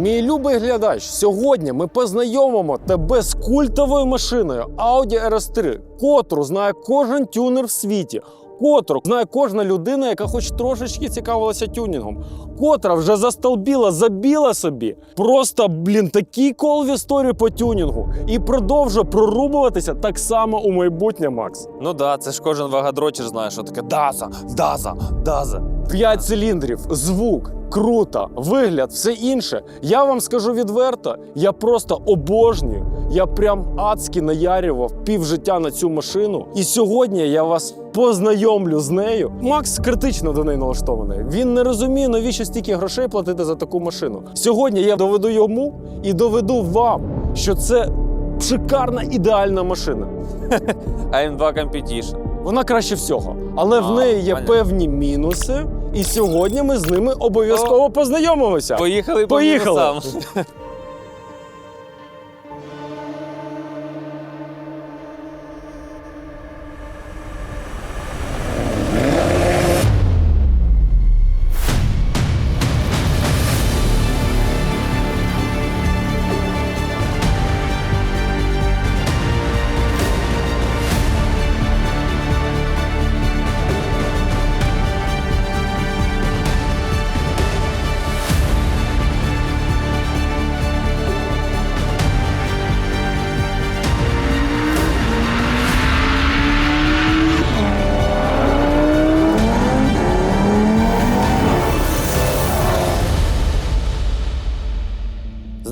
Мій любий глядач, сьогодні ми познайомимо тебе з культовою машиною Audi RS3, котру знає кожен тюнер в світі. Котру знає кожна людина, яка хоч трошечки цікавилася тюнінгом, котра вже застолбіла, забіла собі. Просто, блін, такий кол в історії по тюнінгу. І продовжує прорубуватися так само у майбутнє, Макс. Ну да, це ж кожен вагадрочер знає, що таке даза, даза, даза. П'ять циліндрів, звук, круто, вигляд, все інше. Я вам скажу відверто, я просто обожнюю. Я прям адськи наярював півжиття на цю машину. І сьогодні я вас познайомлю з нею. Макс критично до неї налаштований. Він не розуміє, навіщо стільки грошей платити за таку машину. Сьогодні я доведу йому і доведу вам, що це шикарна ідеальна машина. ам 2 Competition. Вона краще всього, але в неї є понятно. певні мінуси, і сьогодні ми з ними обов'язково познайомимося. Поїхали по Поїхали. мінусам.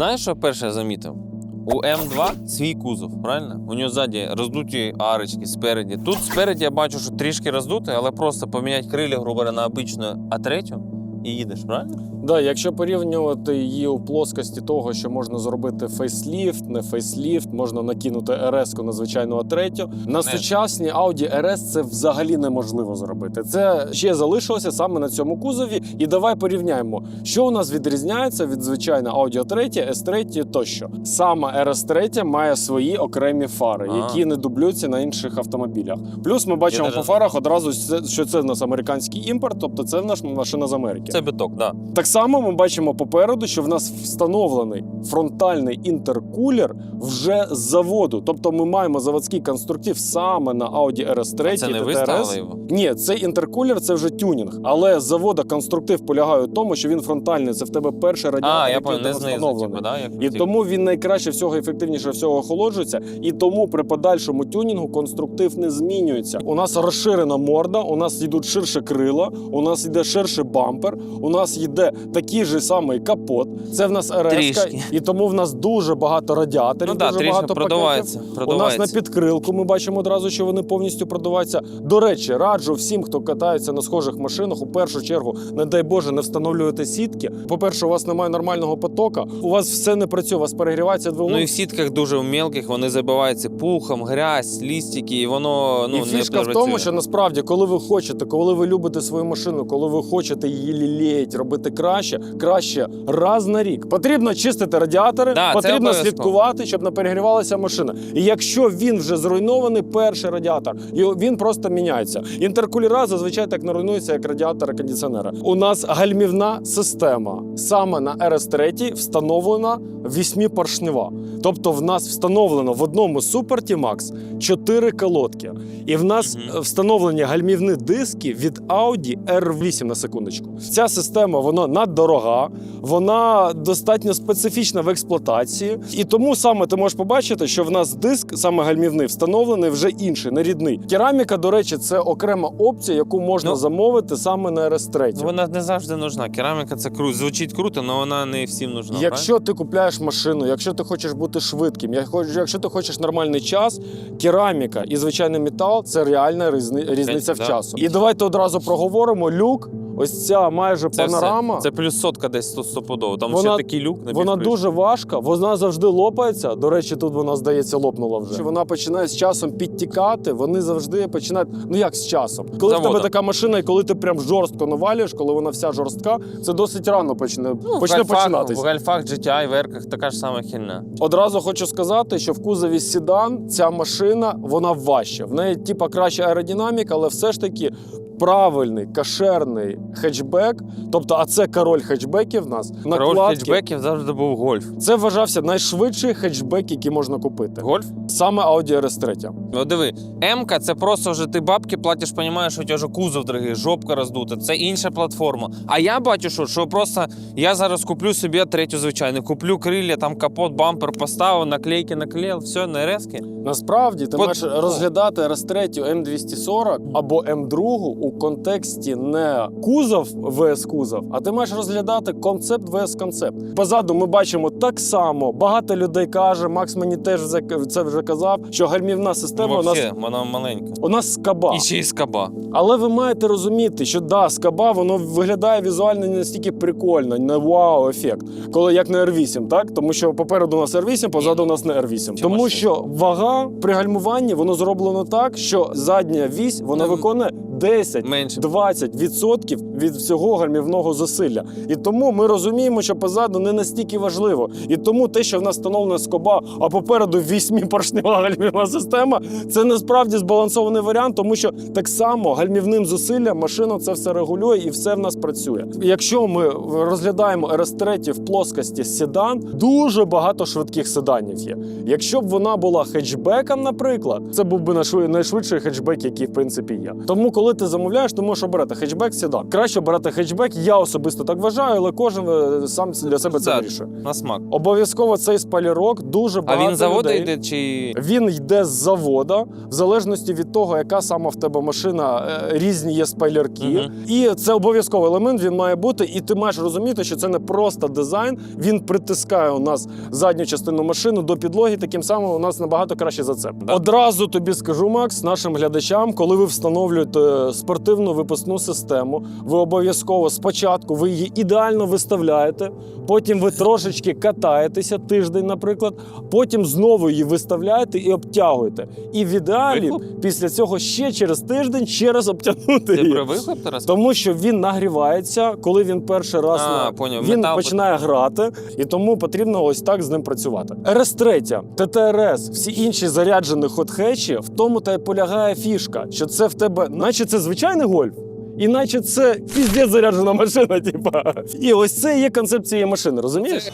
Знаєш, що перше я замітив? У М2 свій кузов, правильно? У нього ззаді роздуті арочки спереді. Тут спереді я бачу, що трішки роздуте, але просто поміняти крилі, грубо говоря, на обичну А3 і їдеш, правильно? Да, якщо порівнювати її у плоскості того, що можна зробити фейсліфт, не фейсліфт, можна накинути rs на звичайну А3. На сучасній Audi RS це взагалі неможливо зробити. Це ще залишилося саме на цьому кузові. І давай порівняємо, що у нас відрізняється від звичайної Audi A3, S3 тощо. Саме RS3 має свої окремі фари, А. які не дублюються на інших автомобілях. Плюс ми бачимо даже по фарах одразу, що це в нас американський імпорт, тобто це в нас машина з Америки. Це биток, да. Так само ми бачимо попереду, що в нас встановлений фронтальний інтеркулер вже з заводу. Тобто ми маємо заводський конструктив саме на Audi RS3 Це не ставили його? Ні, цей інтеркулер це вже тюнінг. Але з завода конструктив полягає у тому, що він фронтальний. Це в тебе перший радіатор, А, я який не встановлений. типу, да? Як І хотів. тому він найкраще всього ефективніше всього охолоджується, і тому при подальшому тюнінгу конструктив не змінюється. У нас розширена морда, у нас йдуть ширше крила, у нас йде ширший бампер, у нас йде такий же самий капот. Це в нас РС, і тому в нас дуже багато радіаторів, Ну дуже трішки багато продувається. пакетів. У нас на підкрилку ми бачимо одразу, що вони повністю продуваються. До речі, раджу всім, хто катається на схожих машинах, у першу чергу, не дай Боже, не встановлювати сітки. По-перше, у вас немає нормального потока, у вас все не працює, у вас перегрівається двигун. Ну і в сітках дуже мелких вони забиваються пухом, грязь, лістики, і воно ну, і не фішка в тому, що насправді, коли ви хочете, коли ви любите свою машину, коли ви хочете її лілеять, робити краще, краще раз на рік. Потрібно чистити радіатори, Да, потрібно слідкувати, щоб не перегрівалася машина. І якщо він вже зруйнований, перший радіатор, він просто міняється. Інтеркулера зазвичай так не руйнується, як радіатори кондиціонера. У нас гальмівна система саме на RS3 встановлена вісьмипоршнева. Тобто в нас встановлено в одному Super T-Max 4 колодки. І в нас Мгм. е, встановлені гальмівні диски від Audi R8 на секундочку. Ця система вона наддорога, вона достатньо специфічна в експлуатації. І тому саме ти можеш побачити, що в нас диск, саме гальмівний, встановлений вже інший, не рідний. Кераміка, до речі, це окрема опція, яку можна Ну, замовити саме на RS3. Ну, Вона не завжди нужна. Кераміка це кру... звучить круто, але вона не всім нужна. Якщо ти купляєш машину, якщо ти хочеш бути швидким, якщо ти хочеш нормальний час, кераміка і звичайний метал це реальна різни- різниця в да. часу. І давайте одразу проговоримо люк. Ось ця майже це панорама. Все. Це плюс сотка десь тут стопудово. Там Вона- ще такий люк на Вона дуже важка, вона завжди лопається. До речі, тут вона здається лопнула вже. Вона починає з часом підтікати. Вони завжди починають. Ну як з часом? Коли в тебе така машина, і коли ти прям жорстко навалюєш, коли вона вся жорстка, це досить рано почне, Ну, почне гальфах, починатись. В гальфах GTI, верках така ж сама хільна. Одразу хочу сказати, що в кузові Сідан ця машина вона важча. В неї типа краща аеродинаміка, але все ж таки правильний кашерний хетчбек, тобто, а це король хетчбеків в нас. Король накладки. хетчбеків завжди був гольф. Це вважався найшвидший хетчбек, який можна купити. Гольф? Саме Audi RS3. Ну диви, М-ка це просто вже ти бабки платиш, розумієш, що у тебе вже кузов дорогий, жопка роздута, це інша платформа. А я бачу, що, що просто я зараз куплю собі третю звичайну, куплю крилля, там капот, бампер поставив, наклейки наклеїв, все, на резки. Насправді ти От- маєш розглядати RS3 М240 або М2 у контексті не кузов ВС кузов, а ти маєш розглядати концепт ВС концепт. Позаду ми бачимо так само. Багато людей каже, Макс мені теж це вже казав, що гальмівна система у нас вона маленька. у нас скаба. І ще й скаба. Але ви маєте розуміти, що да, скаба воно виглядає візуально не настільки прикольно, не вау-ефект, коли як на R8, так? Тому що попереду у нас R8, позаду у нас не R8. Чи Тому що вага при гальмуванні воно зроблено так, що задня вісь вона Ну, виконує 10 Менше. 20% від всього гальмівного зусилля. І тому ми розуміємо, що позаду не настільки важливо. І тому те, що в нас встановлена скоба, а попереду вісьміпоршнева гальмівна система, це насправді збалансований варіант, тому що так само гальмівним зусиллям машина це все регулює і все в нас працює. Якщо ми розглядаємо RS3 в плоскості седан, дуже багато швидких седанів є. Якщо б вона була хетчбеком, наприклад, це був би найшвидший хетчбек, який в принципі є. Тому, коли ти замовляєш, ти можеш обирати хетчбек, седан. Краще обирати хетчбек. Я особисто так вважаю, але кожен е, сам для себе це Так. вирішує. На смак. Обов'язково цей спалірок дуже А багато він з заводу людей... йде чи. Він йде з завода, в залежності від того, яка саме в тебе машина, е, різні є спойлерки. Мгм. І це обов'язковий елемент, він має бути. І ти маєш розуміти, що це не просто дизайн, він притискає у нас задню частину машини до підлоги. Таким самим у нас набагато краще за це. Да. Одразу тобі скажу, Макс, нашим глядачам, коли ви встановлюєте спортивну випускну систему, ви обов'язково спочатку ви її ідеально виставляєте, потім ви трошечки катаєтеся тиждень, наприклад, потім знову її виставляєте і обтягуєте. І в ідеалі Вихлоп? після цього ще через тиждень ще раз обтягнути Ти її. про вихлоп зараз? Тому що він нагрівається, коли він перший раз А, на- поняв, він метал починає грати, і тому потрібно ось так з ним працювати. РС-3, ТТРС, всі інші заряджені хот-хетчі, в тому та й полягає фішка, що це в тебе, наче це звичайний гольф. Іначе це піздець заряджена машина, типа. І ось це є концепт цієї машини, розумієш?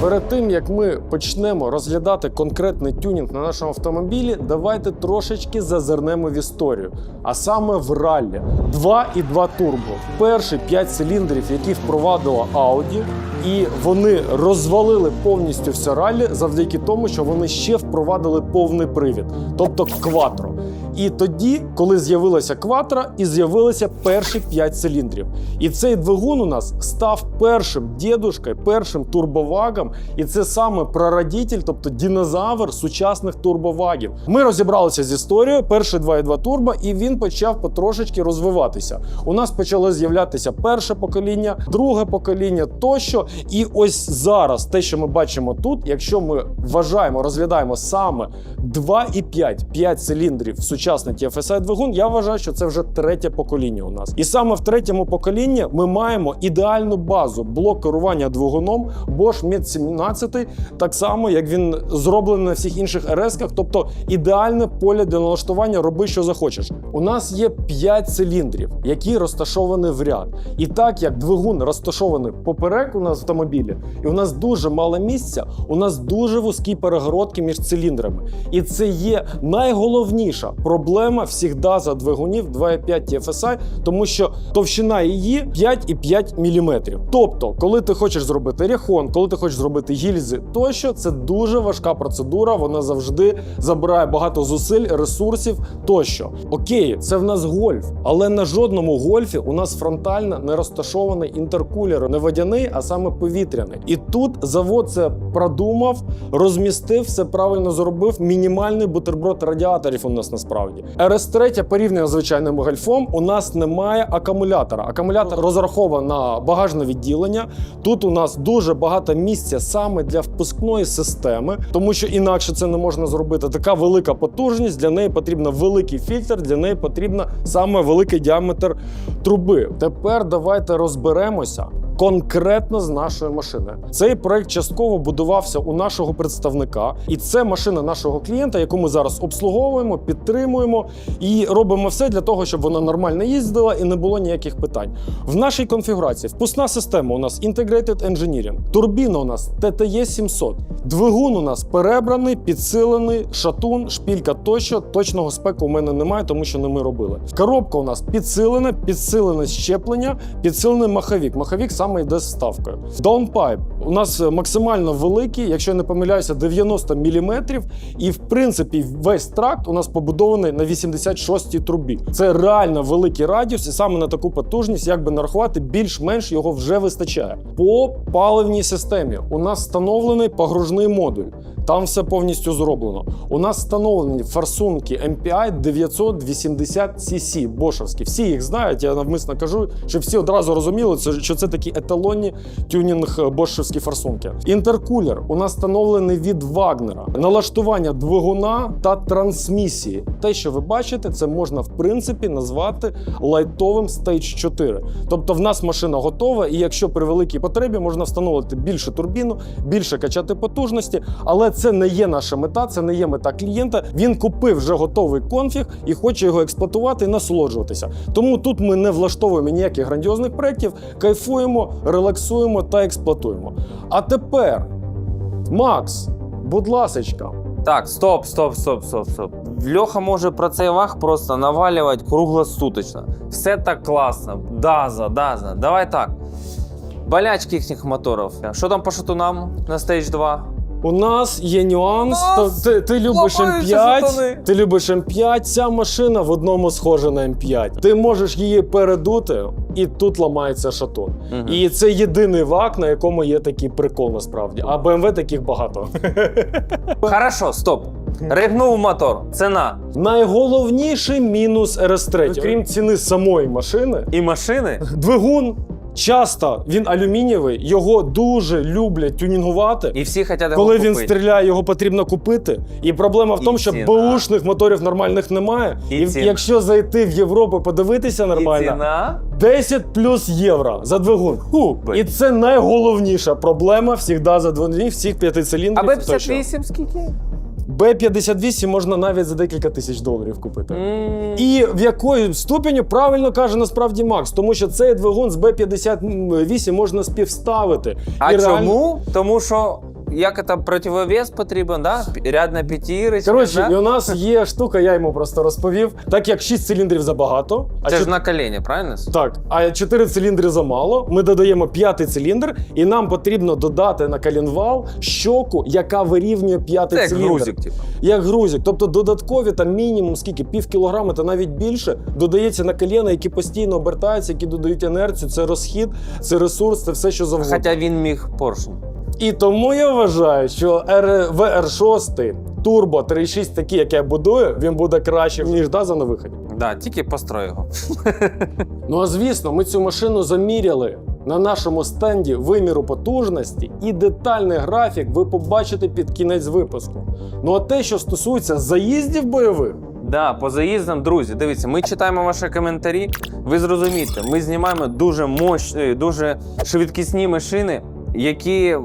Перед тим як ми почнемо розглядати конкретний тюнінг на нашому автомобілі, давайте трошечки зазирнемо в історію. А саме в раллі 2,2 турбо. Перші 5 циліндрів, які впровадила Audi, і вони розвалили повністю все раллі завдяки тому, що вони ще впровадили повний привід, тобто кватро. І тоді, коли з'явилася кватра, і з'явилися перші 5 циліндрів. І цей двигун у нас став першим дідушкою, першим турбовагом. І це саме прародитель, тобто динозавр сучасних турбовагів. Ми розібралися з історією, перший 2.2 турбо, і він почав потрошечки розвиватися. У нас почало з'являтися перше покоління, друге покоління тощо. І ось зараз те, що ми бачимо тут, якщо ми вважаємо, розглядаємо саме 2,5 5 циліндрів сучасний TFSI двигун, я вважаю, що це вже третє покоління у нас. І саме в третьому поколінні ми маємо ідеальну базу блок керування двигуном Bosch Med 17, так само як він зроблений на всіх інших РС-ках, тобто ідеальне поле для налаштування роби, що захочеш. У нас є 5 циліндрів, які розташовані в ряд. І так як двигун розташований поперек у нас в автомобілі, і у нас дуже мало місця, у нас дуже вузькі перегородки між циліндрами. І це є найголовніша проблема всігда за двигунів 2,5 TFSI, тому що товщина її 5,5 мм. Тобто, коли ти хочеш зробити ріхон, коли ти хочеш зробити гільзи тощо, це дуже важка процедура. Вона завжди забирає багато зусиль, ресурсів тощо. Окей, це в нас гольф, але на жодному гольфі у нас фронтально не розташований інтеркулер, не водяний, а саме повітряний. І тут завод це продумав, розмістив, все правильно зробив. Мінімальний бутерброд радіаторів у нас насправді. РС-3 порівняно з звичайним гольфом. У нас немає акумулятора. Акумулятор розрахований на багажне відділення. Тут у нас дуже багато місця саме для впускної системи, тому що інакше це не можна зробити. Така велика потужність. Для неї потрібен великий фільтр, для неї потрібен саме великий діаметр труби. Тепер давайте розберемося. Конкретно з нашої машини цей проект частково будувався у нашого представника, і це машина нашого клієнта, яку ми зараз обслуговуємо, підтримуємо і робимо все для того, щоб вона нормально їздила і не було ніяких питань. В нашій конфігурації впускна система у нас Integrated Engineering, турбіна у нас TTE 700, двигун у нас перебраний, підсилений, шатун, шпілька тощо. Точного спеку у мене немає, тому що не ми робили. Коробка у нас підсилена, підсилене щеплення, підсилений маховік. Маховік саме йде з вставкою. Даунпайп у нас максимально великий, якщо я не помиляюся, 90 мм. І в принципі весь тракт у нас побудований на 86-й трубі. Це реально великий радіус, і саме на таку потужність, як би нарахувати, більш-менш його вже вистачає. По паливній системі у нас встановлений погружний модуль. Там все повністю зроблено. У нас встановлені форсунки MPI 980 cc бошовські. Всі їх знають. Я навмисно кажу, щоб всі одразу розуміли, що це такі еталонні тюнінг е, бошевські форсунки. Інтеркулер у нас встановлений від Вагнера. Налаштування двигуна та трансмісії. Те, що ви бачите, це можна в принципі назвати лайтовим Stage 4. Тобто в нас машина готова, і якщо при великій потребі можна встановити більше турбіну, більше качати потужності. Але це не є наша мета, це не є мета клієнта. Він купив вже готовий конфіг і хоче його експлуатувати і насолоджуватися. Тому тут ми не влаштовуємо ніяких грандіозних проєктів, кайфуємо, релаксуємо та експлуатуємо. А тепер, Макс, будь ласочка. Так, стоп, стоп, стоп, стоп, стоп. Льоха може про цей ваг просто навалювати круглосуточно. Все так класно. Даза, даза. Давай так. Болячки їхніх моторів. Що там по шатунам на стейдж 2? У нас є нюанс. Нас То, ти, ти любиш ламаються М5, ти любиш М5. Ця машина в одному схожа на М5. Ти можеш її передути, і тут ламається шатун. Мгм. І це єдиний ВАК, на якому є такий прикол насправді. А BMW таких багато. Хорошо, стоп. Ригнув мотор. Ціна. Найголовніший мінус RS3, крім ціни самої машини, І машини. двигун. Часто він алюмінієвий, його дуже люблять тюнінгувати. І всі хочуть його Коли купити. він стріляє, його потрібно купити. І проблема в І тому, що ціна. беушних моторів нормальних немає. І І, ціна. якщо зайти в Європу, подивитися І нормально, ціна. 10 плюс євро за двигун. Блін. І це найголовніша проблема завжди за двигунів всіх п'яти А циліндрів. тощо. Б-58 скільки? Б-58 можна навіть за декілька тисяч доларів купити. Mm. І в якої ступеню правильно каже насправді Макс, тому що цей двигун з Б-58 можна співставити. А І реально- чому? Тому що як це противовес потрібен, да? Рядна п'ятірочка. Коротше, і да? у нас є штука, я йому просто розповів. Так як 6 циліндрів забагато, а Це чот- ж на колені, правильно? так, а 4 циліндри замало. Ми додаємо п'ятий циліндр, і нам потрібно додати на коленвал щоку, яка вирівнює п'ятий Це як циліндр. грузик, типу. Як грузик. Тобто додаткові там мінімум скільки, пів кілограми та навіть більше додається на коліна, які постійно обертаються, які додають енерцію. Це розхід, це ресурс, це все, що завгодно. Хоча він міг поршень. І тому я вважаю, що R- VR6 Turbo 3.6, такий, як я будую, він буде краще, ніж Даза на виході. Да, тільки построй його. Ну а звісно, ми цю машину заміряли. На нашому стенді виміру потужності і детальний графік ви побачите під кінець випуску. Ну а те, що стосується заїздів бойових, Да, по заїздам, друзі, дивіться, ми читаємо ваші коментарі. Ви зрозумієте, ми знімаємо дуже мощні, дуже швидкісні машини, які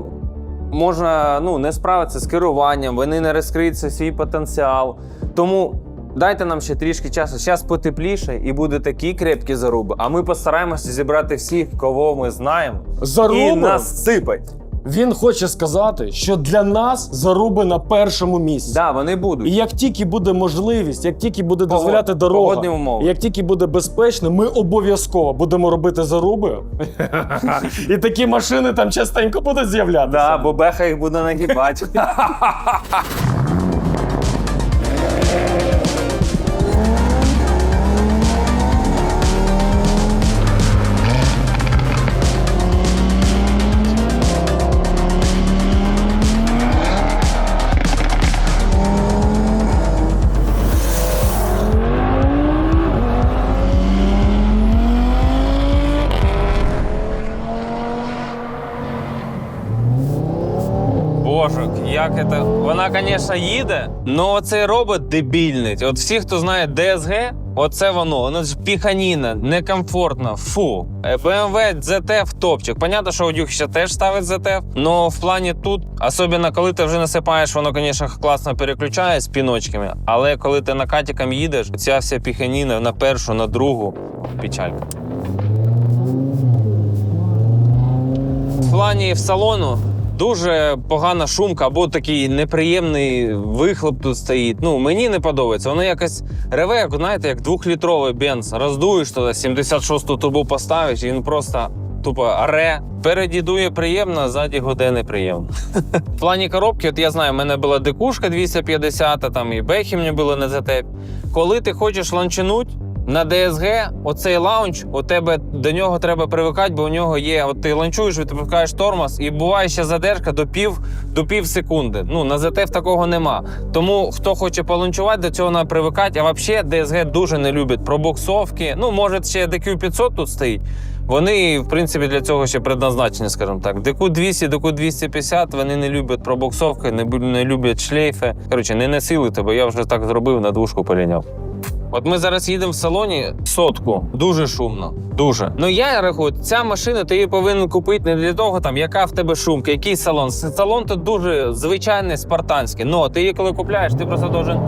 можна ну, не справитися з керуванням, вони не розкриються свій потенціал. Тому дайте нам ще трішки часу. Зараз потепліше і буде такі крепкі заруби. А ми постараємося зібрати всіх, кого ми знаємо, і нас насипать. Він хоче сказати, що для нас заруби на першому місці. Да, вони будуть. І як тільки буде можливість, як тільки буде Погод- дозволяти дорога, умови. як тільки буде безпечно, ми обов'язково будемо робити заруби. І такі машини там частенько будуть з'являтися. Да, бо беха їх буде нагибати. як це. Вона, звісно, їде, але цей робот дебільний. От всі, хто знає DSG, оце воно. Воно ж піханіна, некомфортно. Фу. Е, BMW ZF топчик. Понятно, що ще теж ставить ZF, але в плані тут, особливо коли ти вже насипаєш, воно, звісно, класно переключає з піночками. Але коли ти накатиком їдеш, ця вся піханіна на першу, на другу печалька. В плані в салону дуже погана шумка або такий неприємний вихлоп тут стоїть. Ну, мені не подобається. Воно якось реве, як знаєте, як двохлітровий бенз. Роздуєш туди, 76-ту трубу поставиш, і він просто тупо аре. Переді дує приємно, ззаді гуде неприємно. В плані коробки, от я знаю, в мене була декушка 250, там і бехи мені було на ZF. Коли ти хочеш ланчинуть, на DSG оцей лаунч, у тебе до нього треба привикати, бо у нього є. От ти ланчуєш, відпускаєш тормоз, і буває ще задержка до пів, до пів секунди. Ну на ZF такого нема. Тому хто хоче поланчувати, до цього треба привикати. А взагалі DSG дуже не любить пробуксовки. Ну, може, ще DQ 500 тут стоїть. Вони, в принципі, для цього ще предназначені, скажімо так. DQ 200, DQ 250, вони не люблять пробуксовки, не, не люблять шлейфи. Коротше, не насили тебе, я вже так зробив, на двушку поліняв. От ми зараз їдемо в салоні сотку. Дуже шумно. Дуже. Ну я рахую, ця машина ти її повинен купити не для того, там, яка в тебе шумка, який салон. Салон тут дуже звичайний, спартанський. Ну, ти її коли купляєш, ти просто должен.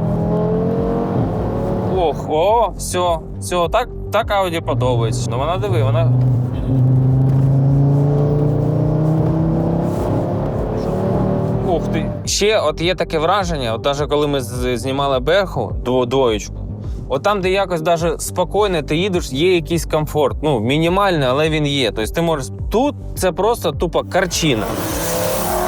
Ох, о, все, все, так, так Ауді подобається. Ну вона диви, вона. Ух ти. Ще от є таке враження, от навіть коли ми знімали беху, дво- двоєчку, от там, де якось даже спокійно ти їдеш, є якийсь комфорт. Ну, мінімальний, але він є. Тобто ти можеш. Тут це просто тупо карчина.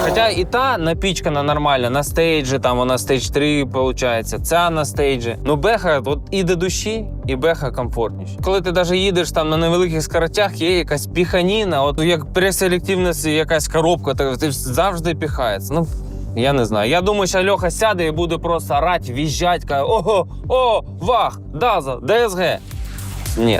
Хоча і та напічкана нормально, на стейджі, там вона стейдж 3, виходить, ця на стейджі. Ну, беха от і до душі, і беха комфортніше. Коли ти навіть їдеш там на невеликих скоростях, є якась піханіна, от як преселективність, якась коробка, ти завжди піхається. Ну, я не знаю. Я думаю, що Льоха сяде і буде просто орати, віжджати, каже, ого, о, вах, даза, ДСГ. Ні.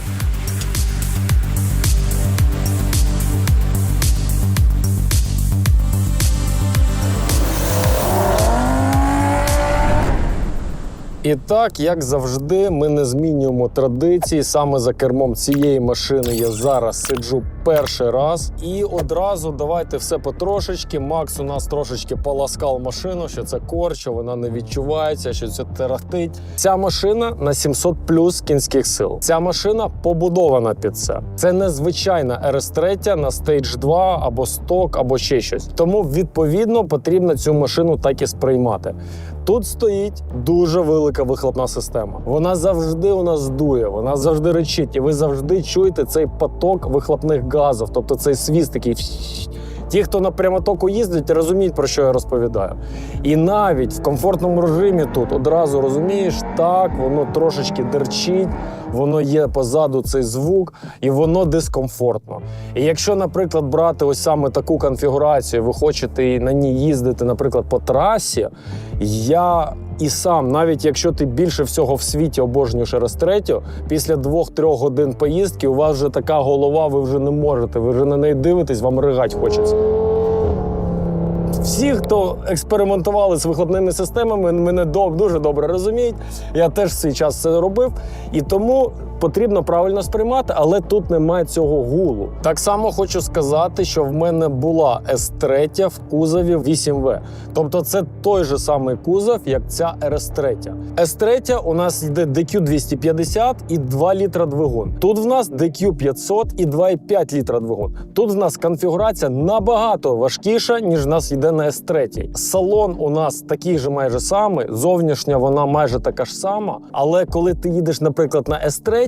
І так, як завжди, ми не змінюємо традиції. Саме за кермом цієї машини я зараз сиджу перший раз. І одразу давайте все потрошечки. Макс у нас трошечки поласкав машину, що це корчо, вона не відчувається, що це тарахтить. Ця машина на 700 плюс кінських сил. Ця машина побудована під це. Це не звичайна RS3 на Stage 2 або сток, або ще щось. Тому відповідно потрібно цю машину так і сприймати. Тут стоїть дуже велика вихлопна система. Вона завжди у нас дує, вона завжди речить, і ви завжди чуєте цей поток вихлопних газів, тобто цей свіст такий. Ті, хто на прямотоку їздять, розуміють, про що я розповідаю. І навіть в комфортному режимі тут одразу розумієш, так, воно трошечки дерчить, воно є позаду цей звук, і воно дискомфортно. І якщо, наприклад, брати ось саме таку конфігурацію, ви хочете на ній їздити, наприклад, по трасі, я і сам, навіть якщо ти більше всього в світі обожнюєш RS3, після 2-3 годин поїздки у вас вже така голова, ви вже не можете, ви вже на неї дивитесь, вам ригать хочеться. Всі, хто експериментували з вихлопними системами, мене дуже добре розуміють. Я теж в свій час це робив. І тому потрібно правильно сприймати, але тут немає цього гулу. Так само хочу сказати, що в мене була S3 в кузові 8В. Тобто це той же самий кузов, як ця RS3. S3 у нас йде DQ 250 і 2 літра двигун. Тут в нас DQ 500 і 2,5 літра двигун. Тут в нас конфігурація набагато важкіша, ніж в нас йде на S3. Салон у нас такий же майже самий, зовнішня вона майже така ж сама. Але коли ти їдеш, наприклад, на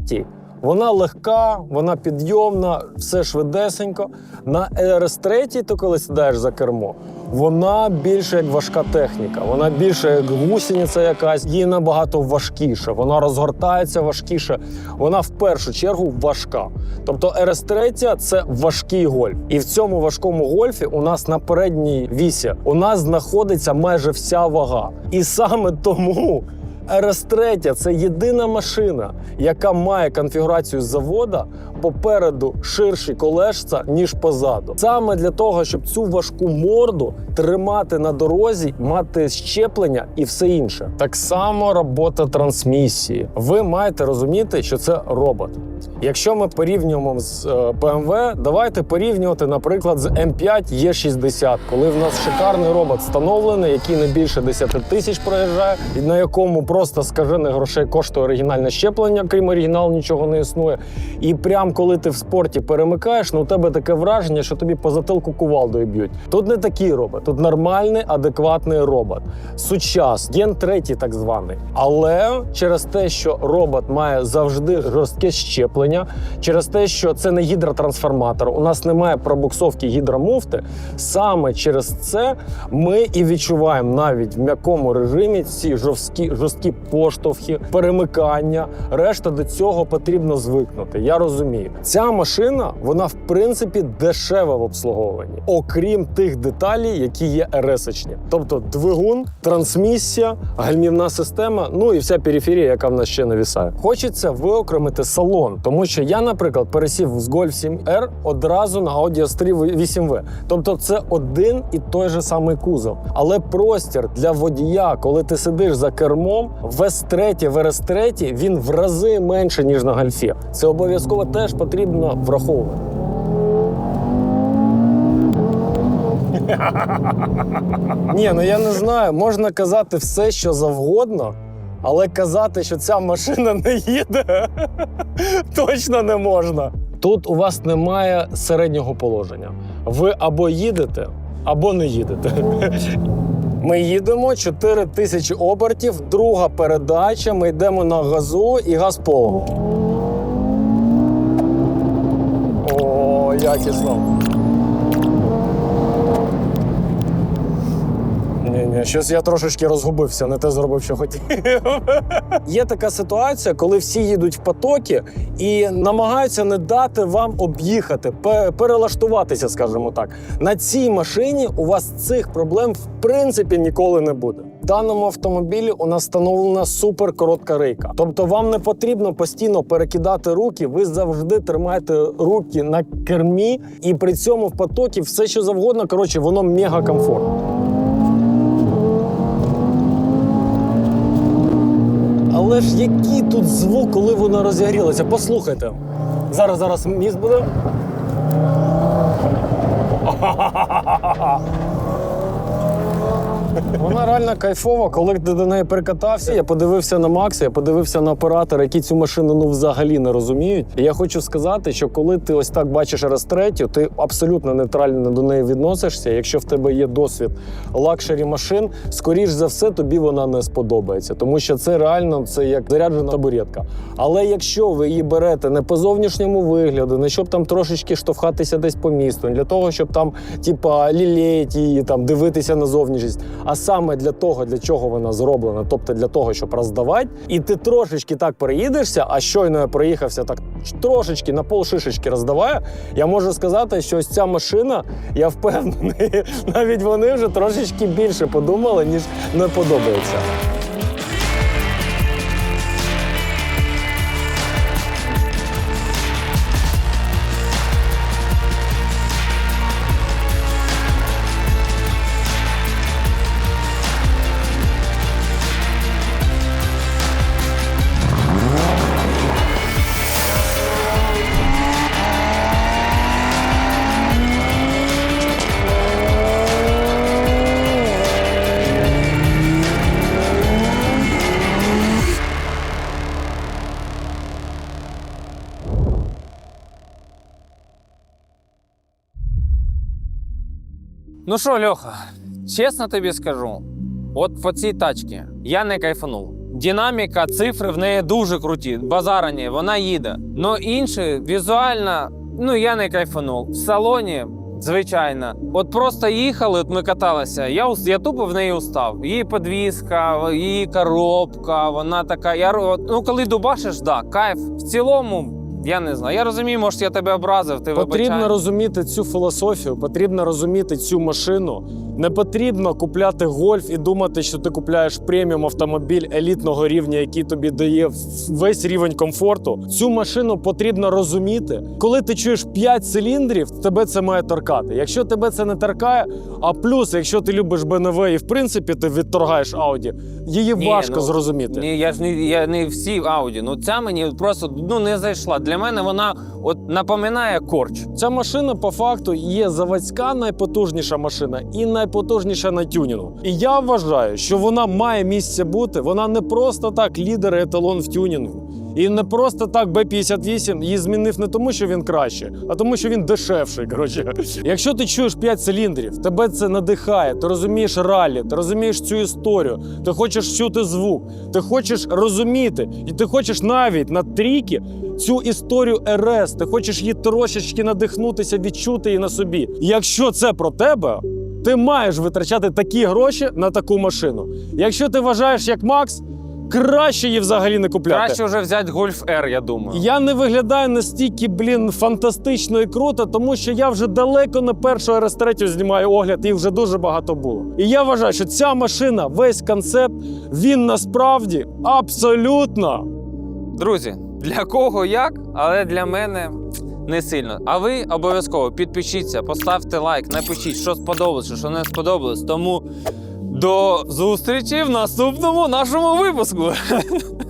S3, вона легка, вона підйомна, все швидесенько. На RS3, то коли сідаєш за кермо, вона більше як важка техніка, вона більше як гусениця якась, їй набагато важкіше. Вона розгортається важкіше. Вона в першу чергу важка. Тобто RS3 – це важкий гольф. І в цьому важкому гольфі у нас на передній вісі у нас знаходиться майже вся вага. І саме тому RS3 – це єдина машина, яка має конфігурацію завода попереду ширші колешця, ніж позаду. Саме для того, щоб цю важку морду тримати на дорозі, мати щеплення і все інше. Так само робота трансмісії. Ви маєте розуміти, що це робот. Якщо ми порівнюємо з е, BMW, давайте порівнювати, наприклад, з M5 E60, коли в нас шикарний робот встановлений, який не більше 10 тисяч проїжджає, і на якому просто скажених грошей коштує оригінальне щеплення, крім оригіналу нічого не існує. І прям коли ти в спорті перемикаєш, ну у тебе таке враження, що тобі по затилку кувалдою б'ють. Тут не такий робот, тут нормальний, адекватний робот. Сучасний, ген третій, так званий. Але через те, що робот має завжди жорстке щеплення, через те, що це не гідротрансформатор, у нас немає пробуксовки гідромуфти. Саме через це ми і відчуваємо навіть в м'якому режимі ці жорсткі, жорсткі поштовхи, перемикання. Решта до цього потрібно звикнути. Я розумію. Ця машина, вона в принципі дешева в обслуговуванні, окрім тих деталей, які є РС-очні. Тобто двигун, трансмісія, гальмівна система, ну і вся периферія, яка в нас ще навісає. Хочеться виокремити салон, тому що я, наприклад, пересів з Golf 7R одразу на Audi A3 8V. Тобто це один і той же самий кузов. Але простір для водія, коли ти сидиш за кермом, в S3, в RS3 він в рази менше, ніж на гольфі. Це обов'язково теж потрібно враховувати. Ні, ну я не знаю, можна казати все, що завгодно, але казати, що ця машина не їде, точно не можна. Тут у вас немає середнього положення. Ви або їдете, або не їдете. Ми їдемо 4 тисячі обертів, друга передача. Ми йдемо на газу і газ полом. О, якісно. Ні, щось я трошечки розгубився, не те зробив, що хотів. Є така ситуація, коли всі їдуть в потоки і намагаються не дати вам об'їхати, перелаштуватися, скажімо так. На цій машині у вас цих проблем в принципі ніколи не буде. В даному автомобілі у нас встановлена суперкоротка рейка. Тобто вам не потрібно постійно перекидати руки, ви завжди тримаєте руки на кермі, і при цьому в потокі все, що завгодно, коротше, воно мега комфортно. Але ж який тут звук, коли воно розігрілося? Послухайте. Зараз зараз міст буде. Вона реально кайфова. Коли ти до неї перекатався, я подивився на Макса, я подивився на оператора, які цю машину ну взагалі не розуміють. І я хочу сказати, що коли ти ось так бачиш раз-третю, ти абсолютно нейтрально до неї відносишся. Якщо в тебе є досвід лакшері машин, скоріш за все тобі вона не сподобається, тому що це реально це як заряджена табуретка. Але якщо ви її берете не по зовнішньому вигляду, не щоб там трошечки штовхатися десь по місту, для того, щоб там типа лілеять її, там дивитися на зовнішність, а саме для того, для чого вона зроблена, тобто для того, щоб роздавати, і ти трошечки так переїдешся, а щойно я проїхався так трошечки на пол шишечки роздаваю. Я можу сказати, що ось ця машина, я впевнений, навіть вони вже трошечки більше подумали, ніж не подобається. Ну що, Льоха, чесно тобі скажу, от по цій тачці я не кайфанув. Динаміка, цифри в неї дуже круті, базарані, вона їде. Ну інші візуально, ну я не кайфанув. В салоні, звичайно, от просто їхали, от ми каталися. Я, я тупо в неї устав. Її подвіска, її коробка, вона така. Я, ну коли дубашиш, да, кайф. В цілому я не знаю. Я розумію, може, я тебе образив, ти Потрібно вибачай. розуміти цю філософію, потрібно розуміти цю машину. Не потрібно купляти гольф і думати, що ти купляєш преміум автомобіль елітного рівня, який тобі дає весь рівень комфорту. Цю машину потрібно розуміти. Коли ти чуєш 5 циліндрів, тебе це має торкати. Якщо тебе це не торкає, а плюс, якщо ти любиш BMW і в принципі ти відторгаєш Audi, її Ні, важко ну, зрозуміти. Ні, я ж не я не всі Ауді. Ну ця мені просто ну не зайшла. Для мене вона от напоминає корч. Ця машина по факту є заводська найпотужніша машина і найпотужніша на тюнінгу. І я вважаю, що вона має місце бути. Вона не просто так лідер еталон в тюнінгу. І не просто так Б-58 її змінив не тому, що він краще, а тому, що він дешевший. Коротше, якщо ти чуєш 5 циліндрів, тебе це надихає, ти розумієш ралі, ти розумієш цю історію, ти хочеш чути звук, ти хочеш розуміти, і ти хочеш навіть на тріки цю історію РС, ти хочеш її трошечки надихнутися, відчути її на собі. І якщо це про тебе, ти маєш витрачати такі гроші на таку машину. Якщо ти вважаєш як Макс, краще її взагалі не купляти. Краще вже взяти Гольф R, я думаю. Я не виглядаю настільки, блін, фантастично і круто, тому що я вже далеко не першу РС-3 знімаю огляд, їх вже дуже багато було. І я вважаю, що ця машина, весь концепт, він насправді абсолютно Друзі, для кого як, але для мене не сильно. А ви обов'язково підпишіться, поставте лайк, напишіть, що сподобалося, що не сподобалось. Тому до зустрічі в наступному нашому випуску.